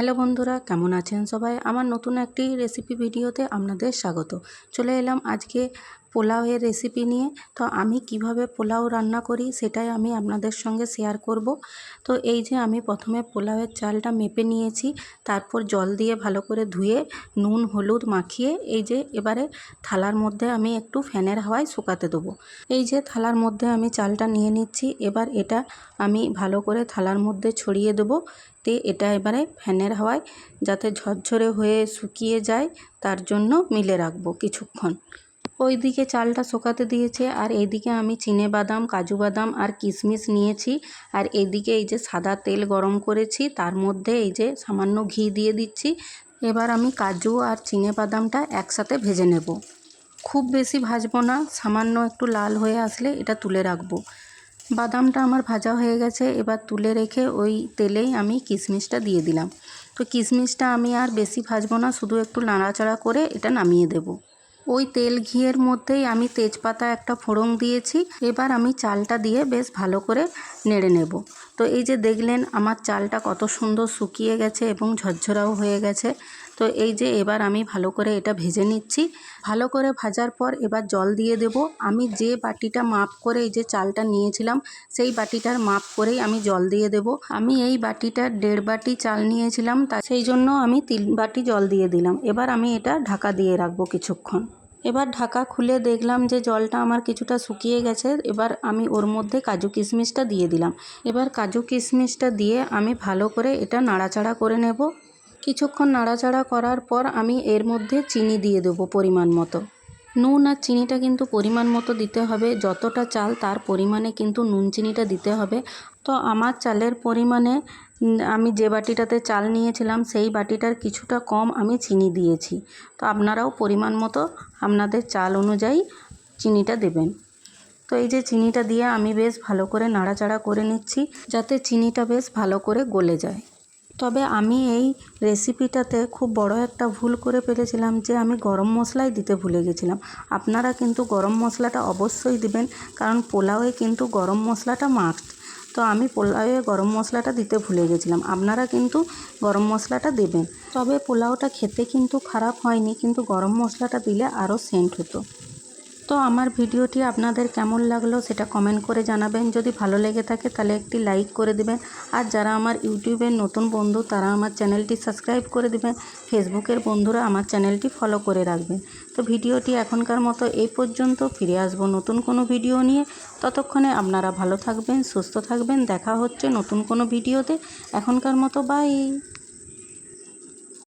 Hello বন্ধুরা, কেমন আছেন সবাই? আমার নতুন একটি রেসিপি ভিডিওতে আপনাদের স্বাগত। চলে এলাম আজকে পোলাওয়ের রেসিপি নিয়ে। তো আমি কীভাবে পোলাও রান্না করি সেটাই আমি আপনাদের সঙ্গে শেয়ার করব। তো এই যে আমি প্রথমে পোলাওয়ের চালটা মেপে নিয়েছি, তারপর জল দিয়ে ভালো করে ধুয়ে নুন, হলুদ মাখিয়ে এই যে এবারে থালার মধ্যে আমি একটু ফ্যানের হাওয়ায় শুকাতে দেবো। এই যে থালার মধ্যে আমি চালটা নিয়ে নিচ্ছি, এবার এটা আমি ভালো করে থালার মধ্যে ছড়িয়ে দেবো। তে এটা এবারে ফ্যানের হাওয়ায় যাতে ঝরঝরে হয়ে শুকিয়ে যায়, তার জন্য মিলে রাখব কিছুক্ষণ। ওইদিকে চালটা শোকাতে দিয়েছে, আর এইদিকে আমি চিনে বাদাম, কাজু বাদাম আর কিশমিশ নিয়েছি, আর এইদিকে এই যে সাদা তেল গরম করেছি, তার মধ্যে এই যে সামান্য ঘি দিয়ে দিচ্ছি। এবার আমি কাজু আর চিনে বাদামটা একসাথে ভেজে নেব। খুব বেশি ভাজবো না, সামান্য একটু লাল হয়ে আসলে এটা তুলে রাখব। বাদামটা আমার ভাজা হয়ে গেছে, এবার তুলে রেখে ওই তেলেই আমি কিশমিশটা দিয়ে দিলাম। তো কিশমিশটা আমি আর বেশি ভাজবো না, শুধু একটু নাড়াচাড়া করে এটা নামিয়ে দেব। ওই তেল ঘিয়ের মধ্যেই আমি তেজপাতা একটা ফোড়ন দিয়েছি। এবার আমি চালটা দিয়ে বেশ ভালো করে নেড়ে নেব। তো এই যে দেখলেন, আমার চালটা কত সুন্দর শুকিয়ে গেছে এবং ঝরঝরাও হয়ে গেছে। তো এই যে এবার আমি ভালো করে এটা ভেজে নিচ্ছি। ভালো করে ভাজার পর এবার জল দিয়ে দেব। আমি যে বাটিটা মাপ করে এই যে চালটা নিয়েছিলাম, সেই বাটিটার মাপ করেই আমি জল দিয়ে দেব। আমি এই বাটিটার দেড় বাটি চাল নিয়েছিলাম, তা সেই জন্য আমি তিন বাটি জল দিয়ে দিলাম। এবার আমি এটা ঢাকা দিয়ে রাখব কিছুক্ষণ। এবার ঢাকা খুলে দেখলাম যে জলটা আমার কিছুটা শুকিয়ে গেছে। এবার আমি ওর মধ্যে কাজু কিশমিশটা দিয়ে দিলাম। এবার কাজু কিশমিশটা দিয়ে আমি ভালো করে এটা নাড়াচাড়া করে নেব। কিছুক্ষণ নাড়াচাড়া করার পর আমি এর মধ্যে চিনি দিয়ে দেবো পরিমাণ মতো। নুন আর চিনিটা কিন্তু পরিমাণ মতো দিতে হবে। যতটা চাল তার পরিমাণে কিন্তু নুন চিনিটা দিতে হবে। তো আমার চালের পরিমাণে আমি যে বাটিটাতে চাল নিয়েছিলাম সেই বাটিটার কিছুটা কম আমি চিনি দিয়েছি। তো আপনারাও পরিমাণ মতো আপনাদের চাল অনুযায়ী চিনিটা দেবেন। তো এই যে চিনিটা দিয়ে আমি বেশ ভালো করে নাড়াচাড়া করে নিচ্ছি, যাতে চিনিটা বেশ ভালো করে গলে যায়। তবে আমি এই রেসিপিটাতে খুব বড় একটা ভুল করে ফেলেছিলাম যে আমি গরম মশলাই দিতে ভুলে গেছিলাম। আপনারা কিন্তু গরম মশলাটা অবশ্যই দিবেন, কারণ পোলাওয়ে কিন্তু গরম মশলাটা মাস্ট তো আমি পোলাওয়ে গরম মশলাটা দিতে ভুলে গেছিলাম। আপনারা কিন্তু গরম মশলাটা দেবেন। তবে পোলাওটা খেতে কিন্তু খারাপ হয়নি, কিন্তু গরম মশলাটা দিলে আরও সেন্ট হতো। তো আমার ভিডিওটি আপনাদের কেমন লাগল সেটা কমেন্ট করে জানাবেন। যদি ভালো লেগে থাকে তাহলে একটি লাইক করে দিবেন। আর যারা আমার ইউটিউবের নতুন বন্ধু তারা আমার চ্যানেলটি সাবস্ক্রাইব করে দিবেন। ফেসবুকের বন্ধুরা আমার চ্যানেলটি ফলো করে রাখবেন তো ভিডিওটি এখনকার মতো এই পর্যন্ত। ফিরে আসব নতুন কোনো ভিডিও নিয়ে। ততক্ষণে আপনারা ভালো থাকবেন, সুস্থ থাকবেন। দেখা হচ্ছে নতুন কোনো ভিডিওতে এখনকার মতো বাই